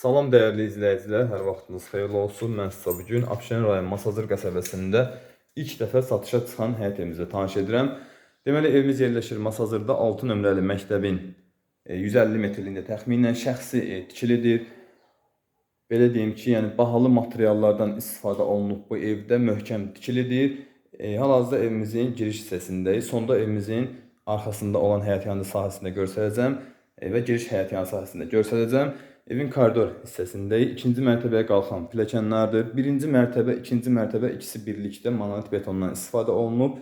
Salam dəyərli izləyicilər, hər vaxtınız xeyirli olsun. Mən sizə bu gün Abşeron rayon Masazır qəsəbəsində ilk dəfə satışa çıxan həyət evimizlə tanış edirəm. Deməli evimiz yerləşir Masazırda 6 nömrəli məktəbin e, 150 metrliyində təxminən şəxsi e, tikilidir. Belə deyim ki, yəni bahalı materiallardan istifadə olunub bu evdə möhkəm tikilidir. E, hal-hazırda evimizin giriş hissəsindəyik. Sonda evimizin arxasında olan həyətyanı sahəsində göstərəcəm e, və giriş həyətyanı sahəsində göstərəcəm. Evin koridor hissəsindəyik. İkinci mərtəbəyə qalxan pilləkənlərdir. Birinci mərtəbə, ikinci mərtəbə ikisi birlikdə monolit betondan istifadə olunub.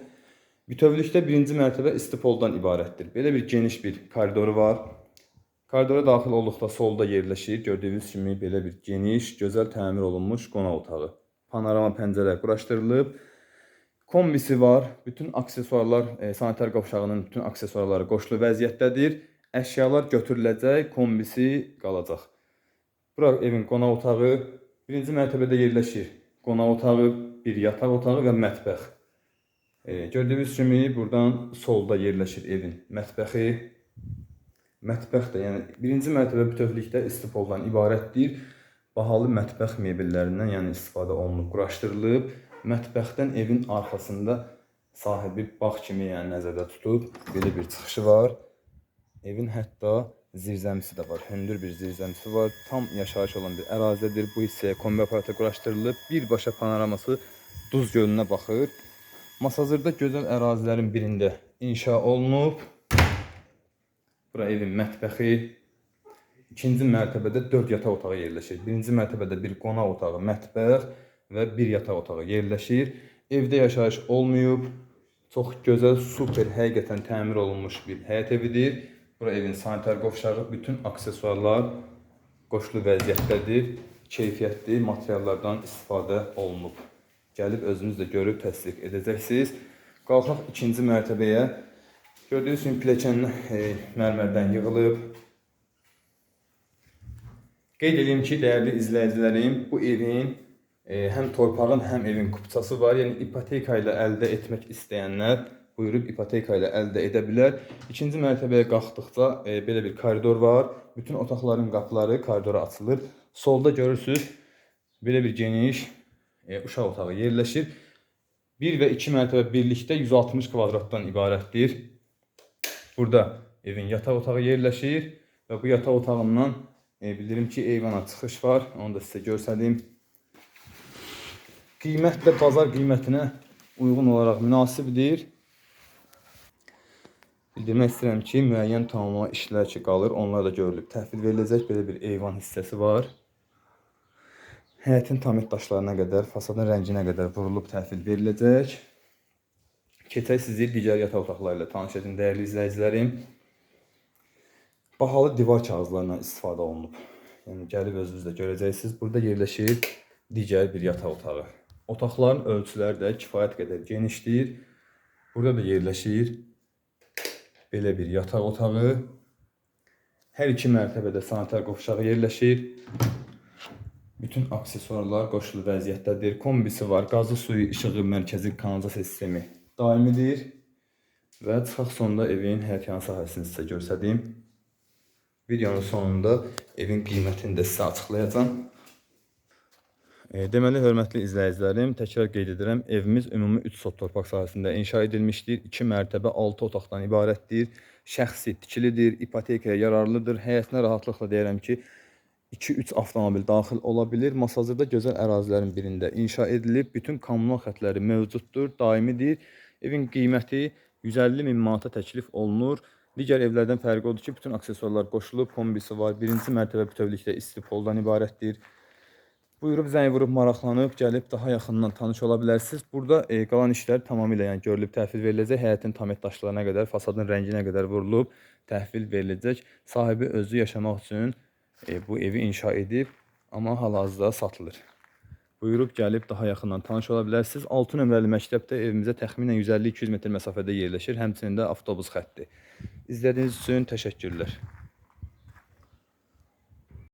Bütövlükdə birinci mərtəbə istipoldan ibarətdir. Belə bir geniş bir koridoru var. Koridora daxil olduqda solda yerləşir. Gördüyünüz kimi belə bir geniş, gözəl təmir olunmuş qonaq otağı. Panorama pəncərə quraşdırılıb. Kombisi var. Bütün aksesuarlar, e, sanitar qovşağının bütün aksesuarları qoşulu vəziyyətdədir. Əşyalar götürüləcək, kombisi qalacaq. Bura evin qonaq otağı. Birinci mərtəbədə yerləşir. Qonaq otağı, bir yataq otağı və mətbəx. E, gördüyünüz kimi buradan solda yerləşir evin mətbəxi. Mətbəx də, yəni birinci mərtəbə bütövlükdə istipoldan ibarətdir. Bahalı mətbəx mebellərindən, yəni istifadə olunub, quraşdırılıb. Mətbəxdən evin arxasında sahibi bağ kimi yəni nəzərdə tutub belə bir çıxışı var. Evin hətta zirzəmisi də var. Hündür bir zirzəmisi var. Tam yaşayış olan bir ərazidir. Bu hissəyə kombi aparatı quraşdırılıb. Birbaşa panoraması Duz gölünə baxır. Masazırda gözəl ərazilərin birində inşa olunub. Bura evin mətbəxi. İkinci mərtəbədə 4 yataq otağı yerləşir. Birinci mərtəbədə bir qonaq otağı, mətbəx və bir yataq otağı yerləşir. Evdə yaşayış olmayıb. Çox gözəl, super, həqiqətən təmir olunmuş bir həyət evidir. Bura evin sanitar qovşağı, bütün aksesuarlar qoşulu vəziyyətdədir. Keyfiyyətli materiallardan istifadə olunub. Gəlib özünüz də görüb təsdiq edəcəksiniz. Qalxaq ikinci mərtəbəyə. Gördüyünüz kimi pilləkən e, mərmərdən yığılıb. Qeyd edeyim ki, dəyərli izləyicilərim, bu evin e, həm torpağın, həm evin kupçası var. Yəni ipoteka ilə əldə etmək istəyənlər buyurub ipoteka ilə əldə edə bilər. İkinci mərtəbəyə qalxdıqca e, belə bir koridor var. Bütün otaqların qapıları koridora açılır. Solda görürsüz belə bir geniş e, uşaq otağı yerləşir. 1 və 2 mərtəbə birlikdə 160 kvadratdan ibarətdir. Burada evin yataq otağı yerləşir və bu yataq otağından e, bildirim ki, eyvana çıxış var. Onu da sizə göstərdim. Qiymət də bazar qiymətinə uyğun olaraq münasibdir. Bildirmək istəyirəm ki, müəyyən tamamlama işlər ki qalır, onlar da görülüb. Təhvil veriləcək belə bir eyvan hissəsi var. Həyətin tamir daşlarına qədər, fasadın rənginə qədər vurulub təhvil veriləcək. Keçək sizi digər yataq otaqları ilə tanış edim, dəyərli izləyicilərim. Bahalı divar kağızlarından istifadə olunub. Yəni gəlib özünüz də görəcəksiniz. Burada yerləşir digər bir yataq otağı. Otaqların ölçüləri də kifayət qədər genişdir. Burada da yerləşir belə bir yataq otağı. Hər iki mərtəbədə sanitar qovşağı yerləşir. Bütün aksesuarlar qoşulu vəziyyətdədir. Kombisi var, qazlı suyu, işığı, mərkəzi kanalizasiya sistemi daimidir. Və çıxaq sonda evin həyətyanı sahəsini sizə göstərdim. Videonun sonunda evin qiymətini də sizə açıqlayacağam. E, deməli, hörmətli izləyicilərim, təkrar qeyd edirəm, evimiz ümumi 3 sot torpaq sahəsində inşa edilmişdir. 2 mərtəbə 6 otaqdan ibarətdir. Şəxsi tikilidir, ipotekaya yararlıdır. Həyətinə rahatlıqla deyərəm ki, 2-3 avtomobil daxil ola bilər. Masazırda gözəl ərazilərin birində inşa edilib. Bütün kommunal xətləri mövcuddur, daimidir. Evin qiyməti 150 min manata təklif olunur. Digər evlərdən fərqi odur ki, bütün aksesuarlar qoşulub, kombisi var. Birinci mərtəbə bütövlükdə istifoldan ibarətdir. Buyurub zəng vurub maraqlanıb gəlib daha yaxından tanış ola bilərsiniz. Burada e, qalan işlər tamamilə yəni görülüb təhvil veriləcək. Həyətin tam daşlarına qədər, fasadın rənginə qədər vurulub təhvil veriləcək. Sahibi özü yaşamaq üçün e, bu evi inşa edib, amma hal-hazırda satılır. Buyurub gəlib daha yaxından tanış ola bilərsiniz. 6 nömrəli məktəbdə evimizə təxminən 150-200 metr məsafədə yerləşir. Həmçinin də avtobus xətti. İzlədiyiniz üçün təşəkkürlər.